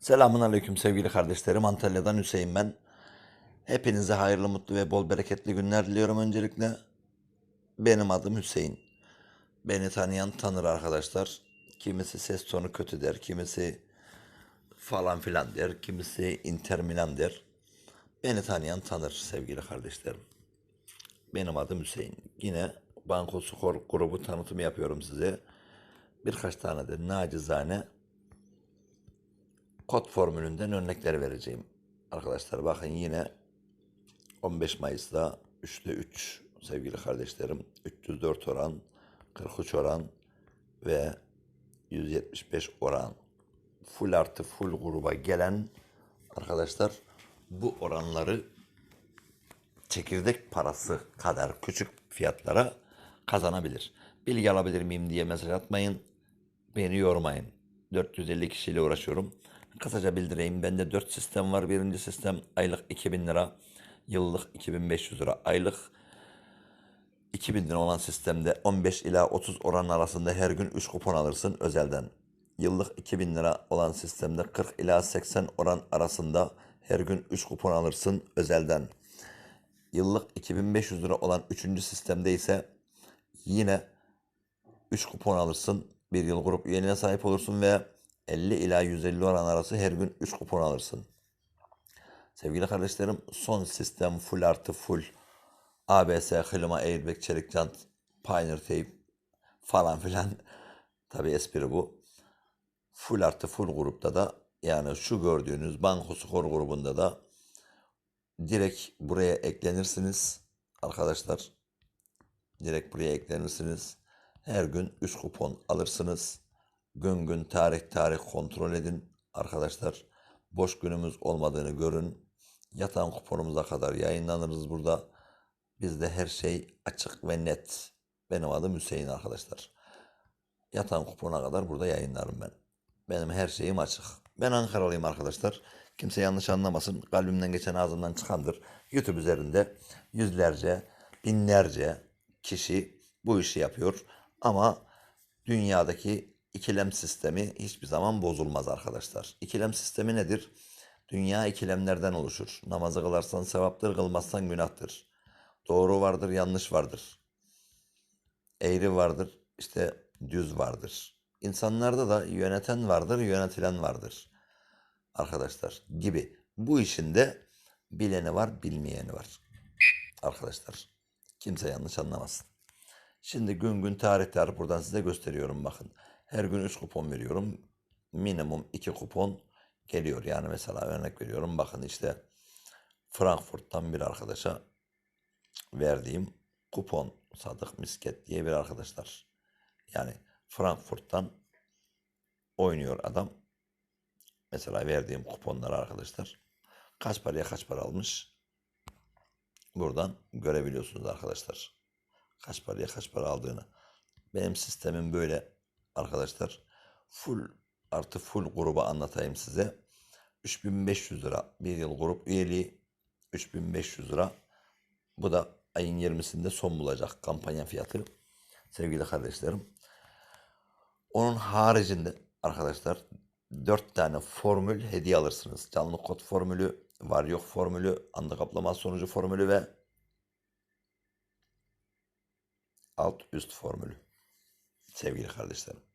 Selamun Aleyküm sevgili kardeşlerim. Antalya'dan Hüseyin ben. Hepinize hayırlı, mutlu ve bol bereketli günler diliyorum öncelikle. Benim adım Hüseyin. Beni tanıyan tanır arkadaşlar. Kimisi ses tonu kötü der, kimisi falan filan der, kimisi Inter Milan der. Beni tanıyan tanır sevgili kardeşlerim. Benim adım Hüseyin. Yine Banko Skor grubu tanıtımı yapıyorum size. Birkaç tane de nacizane kod formülünden örnekler vereceğim. Arkadaşlar bakın yine 15 Mayıs'ta 3'te 3 sevgili kardeşlerim. 304 oran, 43 oran ve 175 oran full artı full gruba gelen arkadaşlar bu oranları çekirdek parası kadar küçük fiyatlara kazanabilir. Bilgi alabilir miyim diye mesaj atmayın. Beni yormayın. 450 kişiyle uğraşıyorum. Kısaca bildireyim. Bende 4 sistem var. Birinci sistem aylık 2000 lira. Yıllık 2500 lira. Aylık 2000 lira olan sistemde 15 ila 30 oran arasında her gün 3 kupon alırsın özelden. Yıllık 2000 lira olan sistemde 40 ila 80 oran arasında her gün 3 kupon alırsın özelden. Yıllık 2500 lira olan 3. sistemde ise yine 3 kupon alırsın. Bir yıl grup üyeliğine sahip olursun ve 50 ila 150 oran arası her gün 3 kupon alırsın. Sevgili kardeşlerim son sistem full artı full ABS, klima, airbag, çelik jant, Pioneer tape falan filan. Tabi espri bu. Full artı full grupta da yani şu gördüğünüz banko skor grubunda da direkt buraya eklenirsiniz arkadaşlar. Direkt buraya eklenirsiniz. Her gün 3 kupon alırsınız. Gün gün tarih tarih kontrol edin arkadaşlar. Boş günümüz olmadığını görün. Yatan kuponumuza kadar yayınlanırız burada. Bizde her şey açık ve net. Benim adım Hüseyin arkadaşlar. Yatan kupona kadar burada yayınlarım ben. Benim her şeyim açık. Ben Ankaralıyım arkadaşlar. Kimse yanlış anlamasın. Kalbimden geçen ağzımdan çıkandır. YouTube üzerinde yüzlerce, binlerce kişi bu işi yapıyor. Ama dünyadaki ikilem sistemi hiçbir zaman bozulmaz arkadaşlar. İkilem sistemi nedir? Dünya ikilemlerden oluşur. Namazı kılarsan sevaptır, kılmazsan günahtır. Doğru vardır, yanlış vardır. Eğri vardır, işte düz vardır. İnsanlarda da yöneten vardır, yönetilen vardır. Arkadaşlar gibi. Bu işin de bileni var, bilmeyeni var. Arkadaşlar kimse yanlış anlamasın. Şimdi gün gün tarih tarih buradan size gösteriyorum bakın. Her gün 3 kupon veriyorum. Minimum 2 kupon geliyor. Yani mesela örnek veriyorum. Bakın işte Frankfurt'tan bir arkadaşa verdiğim kupon Sadık Misket diye bir arkadaşlar. Yani Frankfurt'tan oynuyor adam. Mesela verdiğim kuponlar arkadaşlar. Kaç paraya kaç para almış? Buradan görebiliyorsunuz arkadaşlar. Kaç paraya kaç para aldığını. Benim sistemim böyle arkadaşlar. Full artı full gruba anlatayım size. 3500 lira bir yıl grup üyeliği 3500 lira. Bu da ayın 20'sinde son bulacak kampanya fiyatı. Sevgili kardeşlerim. Onun haricinde arkadaşlar 4 tane formül hediye alırsınız. Canlı kod formülü, var yok formülü, anda kaplama sonucu formülü ve alt üst formülü. Sevgili kardeşlerim.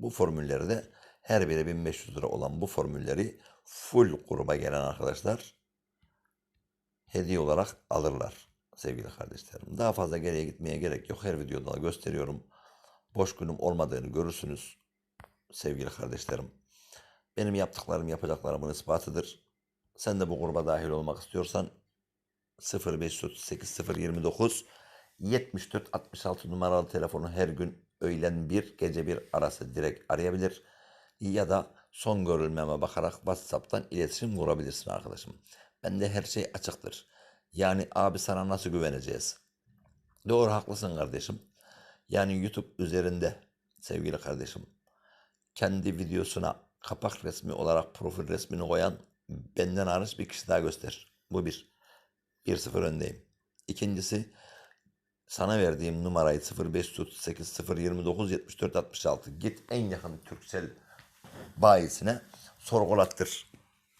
Bu formülleri de her biri 1500 lira olan bu formülleri full gruba gelen arkadaşlar hediye olarak alırlar sevgili kardeşlerim. Daha fazla geriye gitmeye gerek yok. Her videoda gösteriyorum. Boş günüm olmadığını görürsünüz sevgili kardeşlerim. Benim yaptıklarım yapacaklarımın ispatıdır. Sen de bu gruba dahil olmak istiyorsan 0538 029 74 66 numaralı telefonu her gün öğlen 1 gece 1 arası direkt arayabilir ya da son görülmeme bakarak WhatsApp'tan iletişim kurabilirsin arkadaşım. Bende her şey açıktır. Yani abi sana nasıl güveneceğiz? Doğru haklısın kardeşim. Yani YouTube üzerinde sevgili kardeşim kendi videosuna kapak resmi olarak profil resmini koyan benden hariç bir kişi daha göster. Bu bir. 1-0 öndeyim. İkincisi sana verdiğim numarayı 0538 029 74 66 git en yakın Türksel bayisine sorgulattır.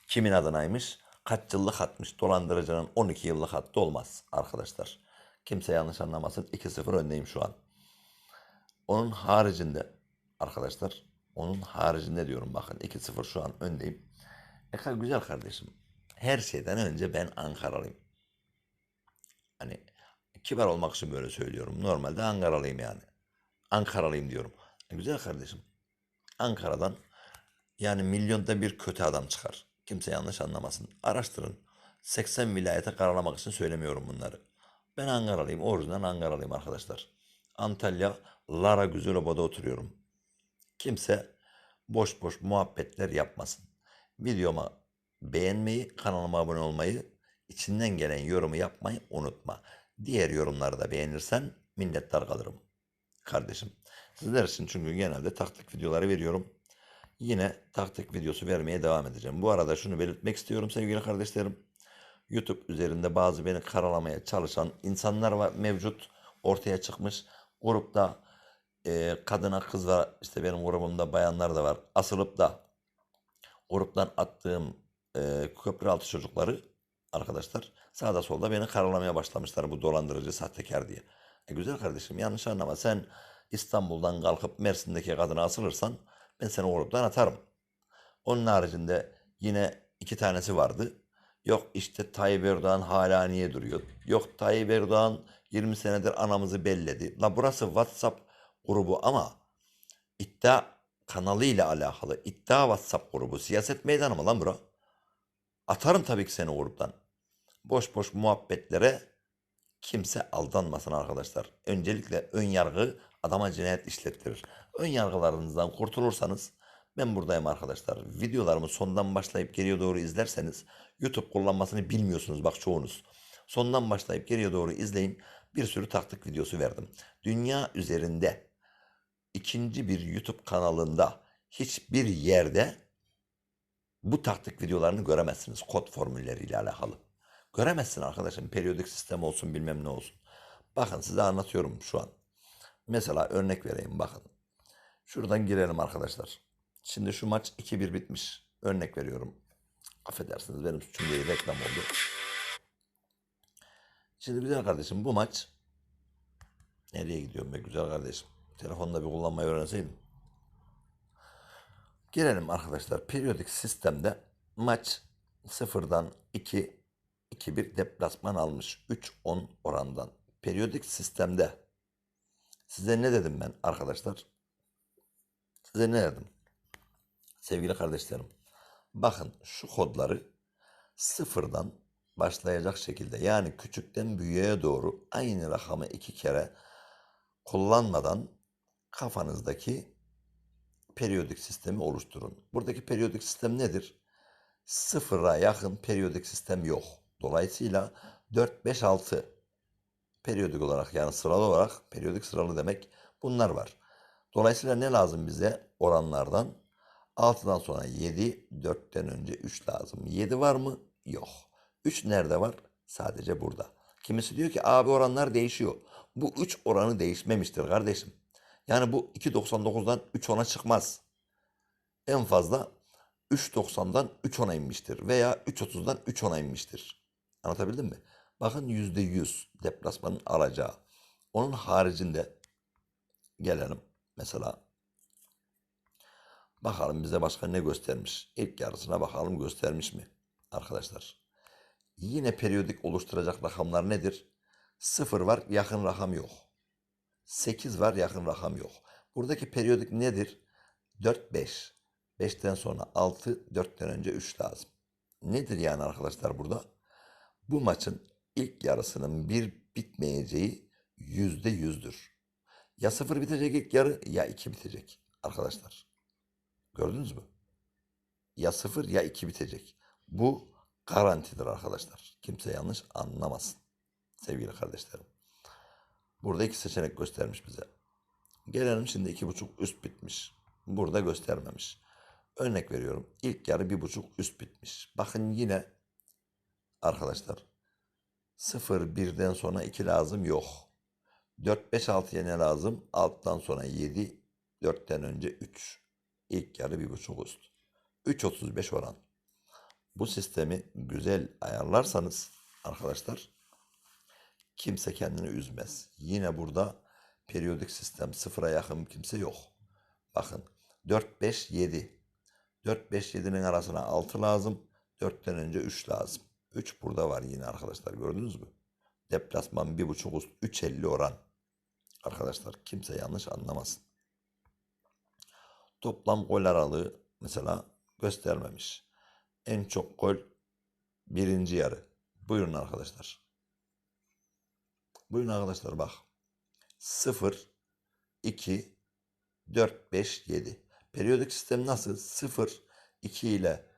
Kimin adınaymış? Kaç yıllık hatmış? Dolandırıcının 12 yıllık hattı olmaz arkadaşlar. Kimse yanlış anlamasın. 2-0 öndeyim şu an. Onun haricinde arkadaşlar onun haricinde diyorum bakın 2-0 şu an öndeyim. E ka- güzel kardeşim. Her şeyden önce ben Ankaralıyım. Hani kibar olmak için böyle söylüyorum. Normalde Ankaralıyım yani. Ankaralıyım diyorum. E güzel kardeşim. Ankara'dan yani milyonda bir kötü adam çıkar. Kimse yanlış anlamasın. Araştırın. 80 vilayete karalamak için söylemiyorum bunları. Ben Ankaralıyım. Orijinal Ankaralıyım arkadaşlar. Antalya Lara Güzeloba'da oturuyorum. Kimse boş boş muhabbetler yapmasın. Videoma beğenmeyi, kanalıma abone olmayı, içinden gelen yorumu yapmayı unutma. Diğer yorumları da beğenirsen minnettar kalırım. Kardeşim. Sizler için çünkü genelde taktik videoları veriyorum. Yine taktik videosu vermeye devam edeceğim. Bu arada şunu belirtmek istiyorum sevgili kardeşlerim. YouTube üzerinde bazı beni karalamaya çalışan insanlar var mevcut. Ortaya çıkmış. Grupta e, kadına kız var. işte benim grubumda bayanlar da var. Asılıp da gruptan attığım e, köprü altı çocukları arkadaşlar sağda solda beni karalamaya başlamışlar bu dolandırıcı sahtekar diye. E güzel kardeşim yanlış anlama sen İstanbul'dan kalkıp Mersin'deki kadına asılırsan ben seni gruptan atarım. Onun haricinde yine iki tanesi vardı. Yok işte Tayyip Erdoğan hala niye duruyor? Yok Tayyip Erdoğan 20 senedir anamızı belledi. La burası WhatsApp grubu ama iddia kanalıyla alakalı iddia WhatsApp grubu. Siyaset meydanı mı lan bura? Atarım tabii ki seni gruptan. Boş boş muhabbetlere kimse aldanmasın arkadaşlar. Öncelikle ön yargı adama cinayet işlettirir. Ön yargılarınızdan kurtulursanız ben buradayım arkadaşlar. Videolarımı sondan başlayıp geriye doğru izlerseniz YouTube kullanmasını bilmiyorsunuz bak çoğunuz. Sondan başlayıp geriye doğru izleyin. Bir sürü taktik videosu verdim. Dünya üzerinde ikinci bir YouTube kanalında hiçbir yerde bu taktik videolarını göremezsiniz kod formülleriyle alakalı. Göremezsin arkadaşım periyodik sistem olsun bilmem ne olsun. Bakın size anlatıyorum şu an. Mesela örnek vereyim bakın. Şuradan girelim arkadaşlar. Şimdi şu maç 2-1 bitmiş. Örnek veriyorum. Affedersiniz benim suçum değil reklam oldu. Şimdi güzel kardeşim bu maç nereye gidiyorum be güzel kardeşim? Telefonda bir kullanmayı öğrenseydim. Girelim arkadaşlar. Periyodik sistemde maç 0'dan 2 2-1 deplasman almış. 3-10 orandan. Periyodik sistemde size ne dedim ben arkadaşlar? Size ne dedim? Sevgili kardeşlerim. Bakın şu kodları sıfırdan başlayacak şekilde yani küçükten büyüğe doğru aynı rakamı iki kere kullanmadan kafanızdaki periyodik sistemi oluşturun. Buradaki periyodik sistem nedir? Sıfıra yakın periyodik sistem yok. Dolayısıyla 4, 5, 6 periyodik olarak yani sıralı olarak periyodik sıralı demek bunlar var. Dolayısıyla ne lazım bize oranlardan? 6'dan sonra 7, 4'ten önce 3 lazım. 7 var mı? Yok. 3 nerede var? Sadece burada. Kimisi diyor ki abi oranlar değişiyor. Bu 3 oranı değişmemiştir kardeşim. Yani bu 2.99'dan 3.10'a çıkmaz. En fazla 3.90'dan 3.10'a inmiştir. Veya 3.30'dan 3.10'a inmiştir. Anlatabildim mi? Bakın %100 deplasmanın alacağı. Onun haricinde gelelim. Mesela bakalım bize başka ne göstermiş. İlk yarısına bakalım göstermiş mi arkadaşlar. Yine periyodik oluşturacak rakamlar nedir? 0 var yakın rakam yok. 8 var yakın rakam yok. Buradaki periyodik nedir? 4 5. 5'ten sonra 6, 4'ten önce 3 lazım. Nedir yani arkadaşlar burada? Bu maçın ilk yarısının bir bitmeyeceği yüzde yüzdür. Ya sıfır bitecek ilk yarı ya iki bitecek arkadaşlar. Gördünüz mü? Ya sıfır ya iki bitecek. Bu garantidir arkadaşlar. Kimse yanlış anlamasın. Sevgili kardeşlerim. Burada iki seçenek göstermiş bize. Gelelim şimdi iki buçuk üst bitmiş. Burada göstermemiş. Örnek veriyorum. İlk yarı bir buçuk üst bitmiş. Bakın yine arkadaşlar 0 1'den sonra 2 lazım yok. 4 5 6'ya ne lazım? Alttan sonra 7 4'ten önce 3. İlk yarı bir buçuk üst. 3.35 oran. Bu sistemi güzel ayarlarsanız arkadaşlar kimse kendini üzmez. Yine burada periyodik sistem sıfıra yakın kimse yok. Bakın 4 5 7. 4 5 7'nin arasına 6 lazım. 4'ten önce 3 lazım. 3 burada var yine arkadaşlar gördünüz mü? Deplasman 1.5 üst 3.50 oran. Arkadaşlar kimse yanlış anlamasın. Toplam gol aralığı mesela göstermemiş. En çok gol birinci yarı. Buyurun arkadaşlar. Buyurun arkadaşlar bak. 0, 2, 4, 5, 7. Periyodik sistem nasıl? 0, 2 ile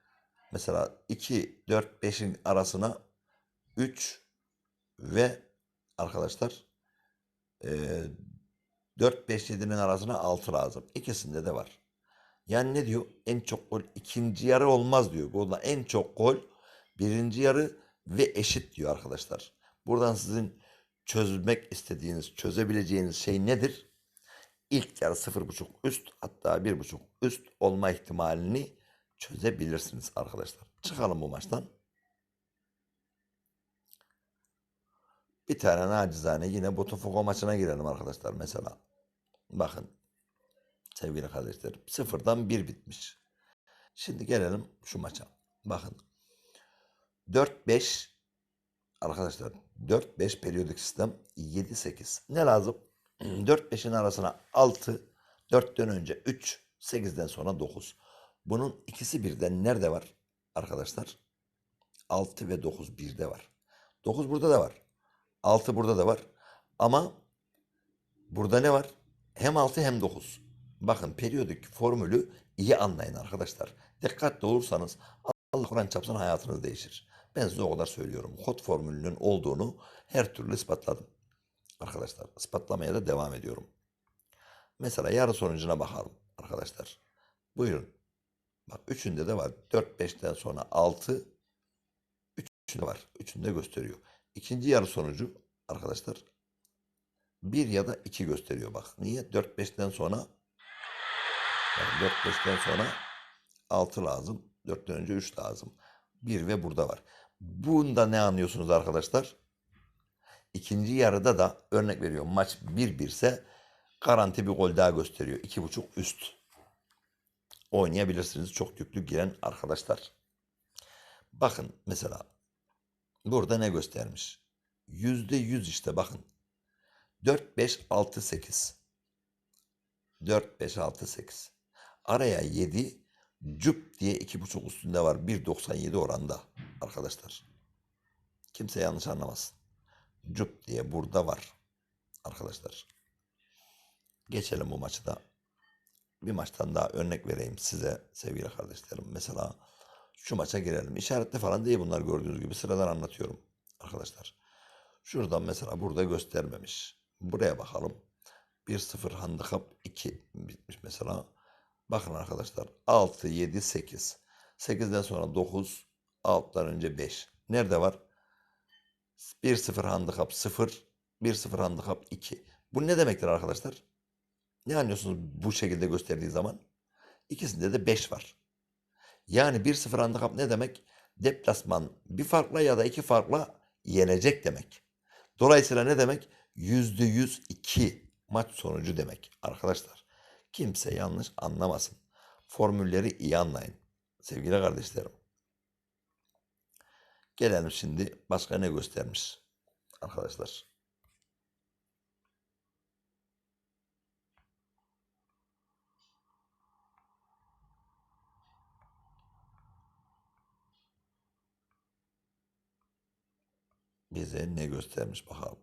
mesela 2, 4, 5'in arasına 3 ve arkadaşlar eee 4, 5, 7'nin arasına 6 lazım. İkisinde de var. Yani ne diyor? En çok gol ikinci yarı olmaz diyor. Burada en çok gol birinci yarı ve eşit diyor arkadaşlar. Buradan sizin çözmek istediğiniz, çözebileceğiniz şey nedir? İlk yarı 0.5 üst hatta 1.5 üst olma ihtimalini çözebilirsiniz arkadaşlar. Çıkalım bu maçtan. Bir tane nacizane yine Botafogo maçına girelim arkadaşlar mesela. Bakın sevgili kardeşlerim. Sıfırdan bir bitmiş. Şimdi gelelim şu maça. Bakın. 4-5 arkadaşlar 4-5 periyodik sistem 7-8. Ne lazım? 4-5'in arasına 6, 4'ten önce 3, 8'den sonra 9. Bunun ikisi birden nerede var arkadaşlar? 6 ve 9 birde var. 9 burada da var. 6 burada da var. Ama burada ne var? Hem 6 hem 9. Bakın periyodik formülü iyi anlayın arkadaşlar. Dikkatli olursanız Allah Kur'an çapsın hayatınız değişir. Ben size o kadar söylüyorum. Kod formülünün olduğunu her türlü ispatladım. Arkadaşlar ispatlamaya da devam ediyorum. Mesela yarı sonucuna bakalım arkadaşlar. Buyurun. Bak üçünde de var. 4-5'ten sonra 6 üçünde var. Üçünde gösteriyor. İkinci yarı sonucu arkadaşlar 1 ya da 2 gösteriyor bak. Niye? 4-5'ten sonra yani 4-5'ten sonra 6 lazım. 4'ten önce 3 lazım. 1 ve burada var. Bunda ne anlıyorsunuz arkadaşlar? İkinci yarıda da örnek veriyorum maç 1-1 ise garanti bir gol daha gösteriyor. 2.5 üst. Oynayabilirsiniz çok yüklü giren arkadaşlar. Bakın mesela burada ne göstermiş? %100 işte bakın. 4, 5, 6, 8. 4, 5, 6, 8. Araya 7 cüp diye 2.5 üstünde var. 1.97 oranda arkadaşlar. Kimse yanlış anlamasın. Cüp diye burada var arkadaşlar. Geçelim bu maçı da. Bir maçtan daha örnek vereyim size sevgili kardeşlerim. Mesela şu maça girelim. İşaretli falan değil bunlar gördüğünüz gibi sıradan anlatıyorum arkadaşlar. Şuradan mesela burada göstermemiş. Buraya bakalım. 1-0 handikap 2 bitmiş mesela. Bakın arkadaşlar 6, 7, 8. 8'den sonra 9, 6'dan önce 5. Nerede var? 1-0 handikap 0, 1-0 handikap 2. Bu ne demektir arkadaşlar? Ne anlıyorsunuz bu şekilde gösterdiği zaman? İkisinde de 5 var. Yani 1-0 handikap ne demek? Deplasman bir farkla ya da iki farkla yenecek demek. Dolayısıyla ne demek? %102 maç sonucu demek arkadaşlar. Kimse yanlış anlamasın. Formülleri iyi anlayın. Sevgili kardeşlerim. Gelelim şimdi başka ne göstermiş arkadaşlar. Bize ne göstermiş bakalım.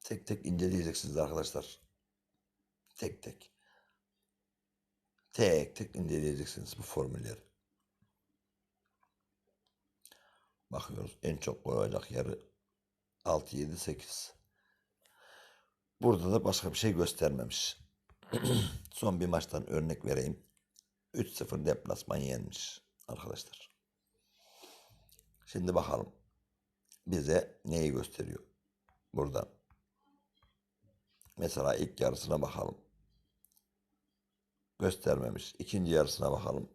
Tek tek inceleyeceksiniz arkadaşlar. Tek tek. Tek tek inceleyeceksiniz bu formülleri. Bakıyoruz en çok koyacak yarı 6, 7, 8. Burada da başka bir şey göstermemiş. Son bir maçtan örnek vereyim. 3-0 deplasman yenmiş arkadaşlar. Şimdi bakalım. bize neyi gösteriyor? Buradan. Mesela ilk yarısına bakalım. Göstermemiş. İkinci yarısına bakalım.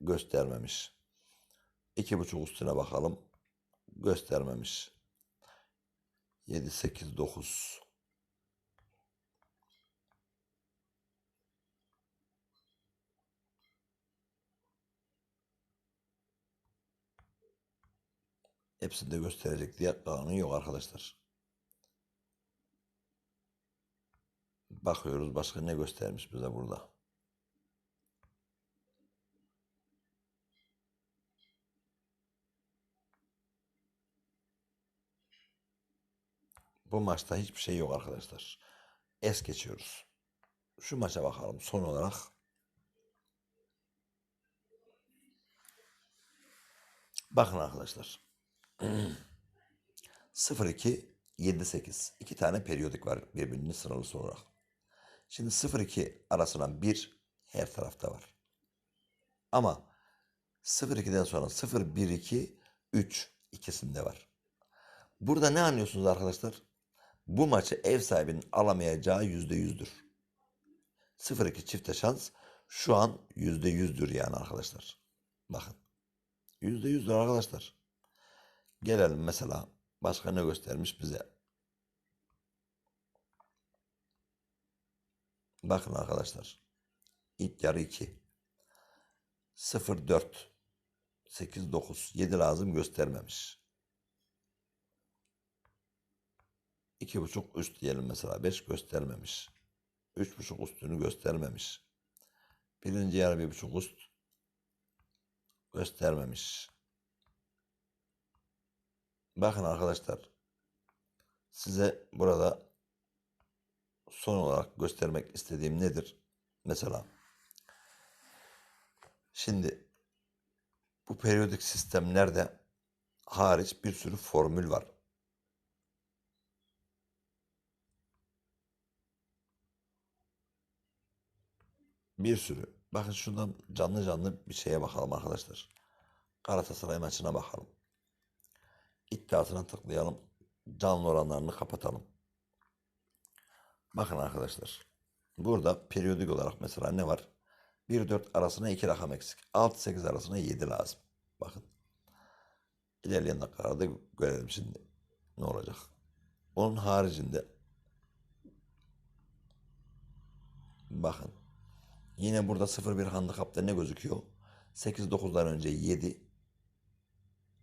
Göstermemiş. İki buçuk üstüne bakalım. Göstermemiş. 7, 8, 9. Hepsinde gösterecek diye kanun yok arkadaşlar. Bakıyoruz başka ne göstermiş bize burada. Bu maçta hiçbir şey yok arkadaşlar. Es geçiyoruz. Şu maça bakalım son olarak. Bakın arkadaşlar. 0-2, 7-8. İki tane periyodik var birbirini sıralı olarak. Şimdi 0-2 arasına 1 her tarafta var. Ama 0-2'den sonra 0-1-2, 3 ikisinde var. Burada ne anlıyorsunuz arkadaşlar? Bu maçı ev sahibinin alamayacağı %100'dür. 0-2 çifte şans şu an %100'dür yani arkadaşlar. Bakın. %100'dür arkadaşlar. Gelelim mesela başka ne göstermiş bize. Bakın arkadaşlar. İlk yarı 2. 0 4 8 9 7 lazım göstermemiş. 2,5 üst diyelim mesela 5 göstermemiş. 3,5 üstünü göstermemiş. Birinci yarı 1,5 üst göstermemiş. Bakın arkadaşlar. Size burada son olarak göstermek istediğim nedir? Mesela şimdi bu periyodik sistemlerde hariç bir sürü formül var. Bir sürü. Bakın şuradan canlı canlı bir şeye bakalım arkadaşlar. Galatasaray maçına bakalım. İddiasına tıklayalım. Canlı oranlarını kapatalım. Bakın arkadaşlar. Burada periyodik olarak mesela ne var? 1-4 arasına 2 rakam eksik. 6-8 arasına 7 lazım. Bakın. İlerleyen dakikalarda görelim şimdi. Ne olacak? Onun haricinde bakın. Yine burada 0-1 handikapta ne gözüküyor? 8-9'dan önce 7.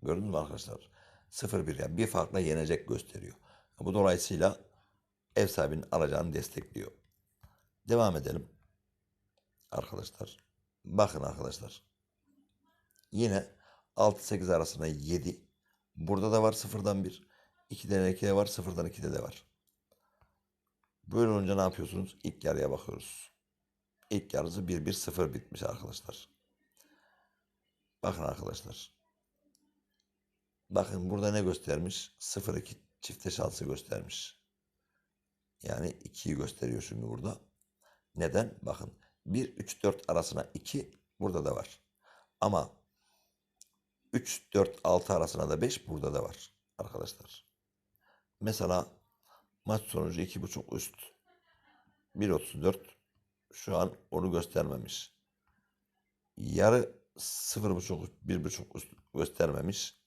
Gördünüz mü arkadaşlar? 0-1 yani bir farkla yenecek gösteriyor. Bu dolayısıyla ev sahibinin alacağını destekliyor. Devam edelim. Arkadaşlar. Bakın arkadaşlar. Yine 6-8 arasında 7. Burada da var 0'dan 1. 2'den 2'de var 0'dan 2'de de var. Böyle olunca ne yapıyorsunuz? İlk yarıya bakıyoruz. İlk yarısı 1-1-0 bitmiş arkadaşlar. Bakın arkadaşlar. Bakın burada ne göstermiş? 0-2 çifte şansı göstermiş. Yani 2'yi gösteriyor şimdi burada. Neden? Bakın 1-3-4 arasına 2 burada da var. Ama 3-4-6 arasına da 5 burada da var arkadaşlar. Mesela maç sonucu 2.5 üst 1.34 şu an onu göstermemiş. Yarı 0.5 1.5 üst göstermemiş.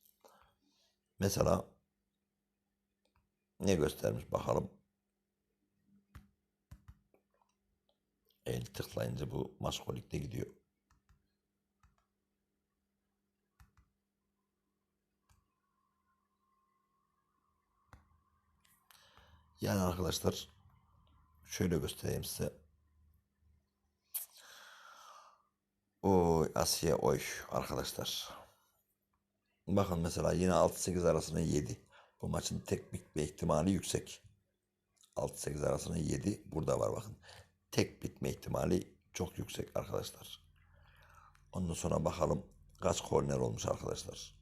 Mesela ne göstermiş bakalım. El tıklayınca bu maskolikte gidiyor. Yani arkadaşlar şöyle göstereyim size. Oy Asiye oy arkadaşlar. Bakın mesela yine 6-8 arasında 7. Bu maçın tek bitme ihtimali yüksek. 6-8 arasında 7 burada var bakın. Tek bitme ihtimali çok yüksek arkadaşlar. Ondan sonra bakalım kaç korner olmuş arkadaşlar.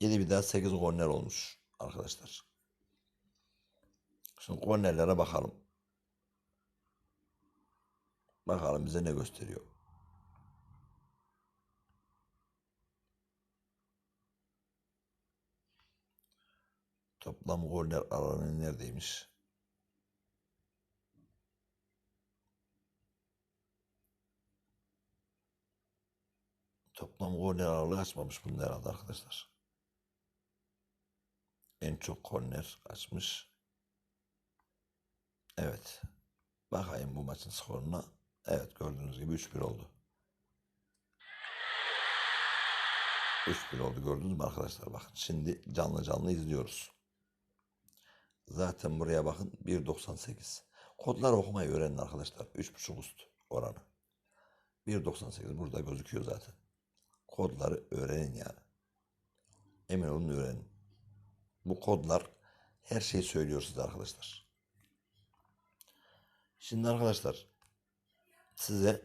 7 bir daha 8 korner olmuş arkadaşlar. Şimdi kornerlere bakalım. Bakalım bize ne gösteriyor. Toplam goller aranı neredeymiş? Toplam goller aralığı açmamış bunun herhalde arkadaşlar. En çok korner açmış. Evet. Bakayım bu maçın skoruna. Evet gördüğünüz gibi 3-1 oldu. 3-1 oldu gördünüz mü arkadaşlar? Bakın şimdi canlı canlı izliyoruz. Zaten buraya bakın 1.98. Kodları okumayı öğrenin arkadaşlar. 3.5 üst oranı. 1.98 burada gözüküyor zaten. Kodları öğrenin yani. Emin olun öğrenin. Bu kodlar her şeyi söylüyor size arkadaşlar. Şimdi arkadaşlar size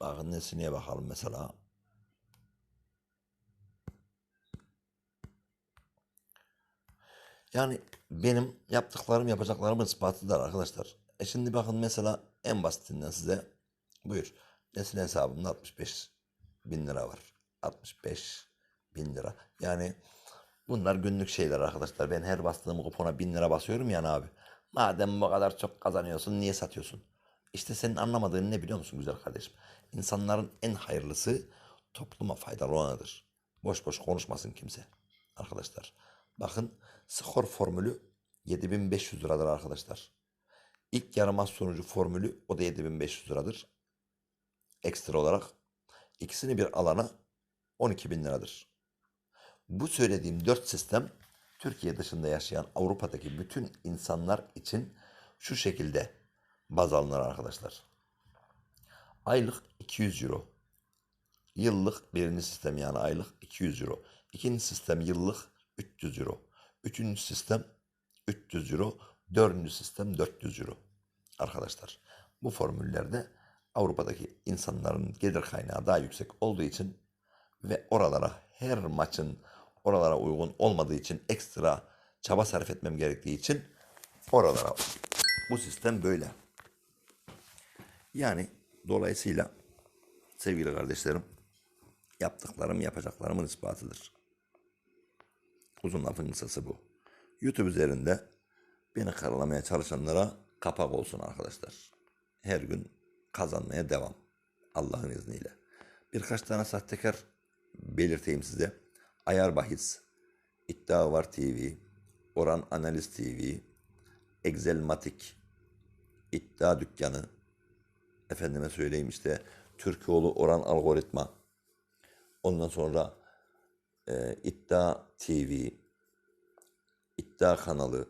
bakın nesine bakalım mesela. Yani benim yaptıklarım yapacaklarımın ispatıdır arkadaşlar. E şimdi bakın mesela en basitinden size buyur. Nesine hesabımda 65 bin lira var. 65 bin lira. Yani bunlar günlük şeyler arkadaşlar. Ben her bastığım kupona bin lira basıyorum yani abi. Madem bu kadar çok kazanıyorsun niye satıyorsun? İşte senin anlamadığın ne biliyor musun güzel kardeşim? İnsanların en hayırlısı topluma faydalı olanıdır. Boş boş konuşmasın kimse. Arkadaşlar bakın skor formülü 7500 liradır arkadaşlar. İlk yarı maç sonucu formülü o da 7500 liradır. Ekstra olarak ikisini bir alana 12 bin liradır. Bu söylediğim dört sistem Türkiye dışında yaşayan Avrupa'daki bütün insanlar için şu şekilde baz alınır arkadaşlar. Aylık 200 euro. Yıllık birinci sistem yani aylık 200 euro. İkinci sistem yıllık 300 euro. Üçüncü sistem 300 euro. Dördüncü sistem 400 euro. Arkadaşlar bu formüllerde Avrupa'daki insanların gelir kaynağı daha yüksek olduğu için ve oralara her maçın oralara uygun olmadığı için ekstra çaba sarf etmem gerektiği için oralara bu sistem böyle. Yani dolayısıyla sevgili kardeşlerim yaptıklarım yapacaklarımın ispatıdır. Uzun lafın kısası bu. YouTube üzerinde beni karalamaya çalışanlara kapak olsun arkadaşlar. Her gün kazanmaya devam. Allah'ın izniyle. Birkaç tane sahtekar belirteyim size. Ayar Bahis, İddia Var TV, Oran Analiz TV, Excelmatik, İddia Dükkanı, efendime söyleyeyim işte Türkoğlu Oran Algoritma, ondan sonra e, İddia TV, İddia kanalı.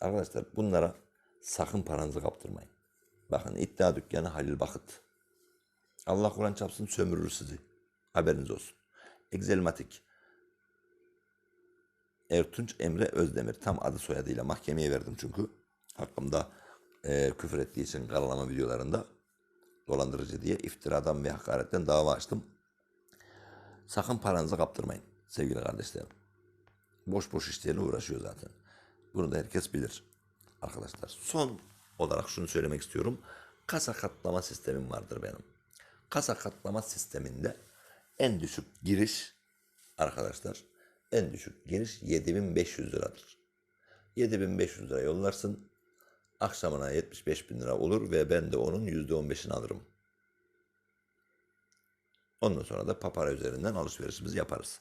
Arkadaşlar bunlara sakın paranızı kaptırmayın. Bakın iddia dükkanı Halil Bakıt. Allah Kur'an çapsın sömürür sizi. Haberiniz olsun. Excelmatik. Ertunç Emre Özdemir. Tam adı soyadıyla mahkemeye verdim çünkü. Hakkımda e, küfür ettiği için karalama videolarında dolandırıcı diye iftiradan ve hakaretten dava açtım. Sakın paranızı kaptırmayın sevgili kardeşlerim. Boş boş işlerle uğraşıyor zaten. Bunu da herkes bilir arkadaşlar. Son olarak şunu söylemek istiyorum. Kasa katlama sistemim vardır benim. Kasa katlama sisteminde en düşük giriş arkadaşlar en düşük giriş 7500 liradır. 7500 lira yollarsın. Akşamına 75 bin lira olur ve ben de onun %15'ini alırım. Ondan sonra da papara üzerinden alışverişimizi yaparız.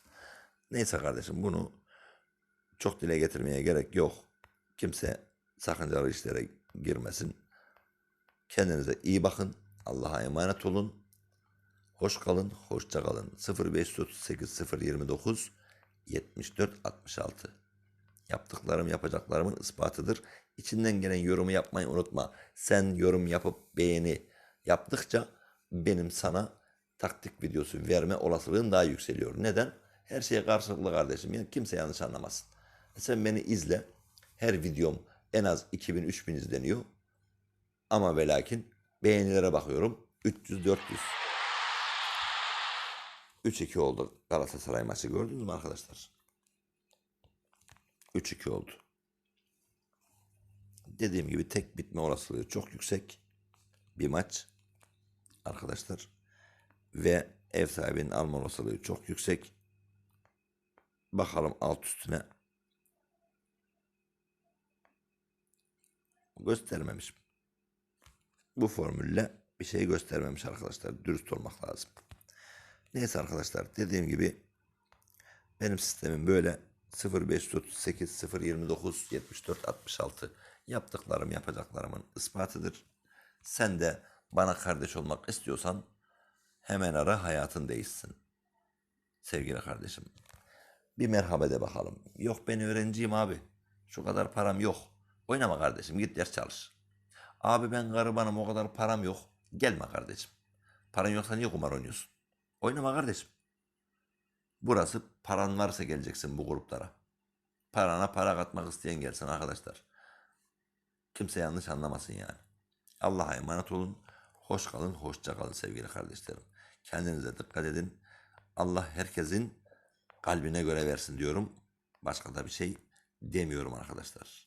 Neyse kardeşim bunu çok dile getirmeye gerek yok. Kimse sakıncalı işlere girmesin. Kendinize iyi bakın. Allah'a emanet olun. Hoş kalın, hoşça kalın. 0538 029 74 66. Yaptıklarım yapacaklarımın ispatıdır. İçinden gelen yorumu yapmayı unutma. Sen yorum yapıp beğeni yaptıkça benim sana taktik videosu verme olasılığın daha yükseliyor. Neden? Her şeye karşılıklı kardeşim. Yani kimse yanlış anlamasın. Sen beni izle. Her videom en az 2000-3000 izleniyor. Ama ve lakin beğenilere bakıyorum. 300-400. 3-2 oldu Galatasaray maçı gördünüz mü arkadaşlar? 3-2 oldu dediğim gibi tek bitme olasılığı çok yüksek bir maç arkadaşlar. Ve ev sahibinin alma olasılığı çok yüksek. Bakalım alt üstüne. Göstermemiş. Bu formülle bir şey göstermemiş arkadaşlar. Dürüst olmak lazım. Neyse arkadaşlar dediğim gibi benim sistemim böyle 0538 029 74 66 yaptıklarım yapacaklarımın ispatıdır. Sen de bana kardeş olmak istiyorsan hemen ara hayatın değişsin. Sevgili kardeşim. Bir merhaba de bakalım. Yok ben öğrenciyim abi. Şu kadar param yok. Oynama kardeşim git ders çalış. Abi ben garibanım o kadar param yok. Gelme kardeşim. Paran yoksa niye kumar oynuyorsun? Oynama kardeşim. Burası paran varsa geleceksin bu gruplara. Parana para katmak isteyen gelsin arkadaşlar. Kimse yanlış anlamasın yani. Allah'a emanet olun. Hoş kalın, hoşça kalın sevgili kardeşlerim. Kendinize dikkat edin. Allah herkesin kalbine göre versin diyorum. Başka da bir şey demiyorum arkadaşlar.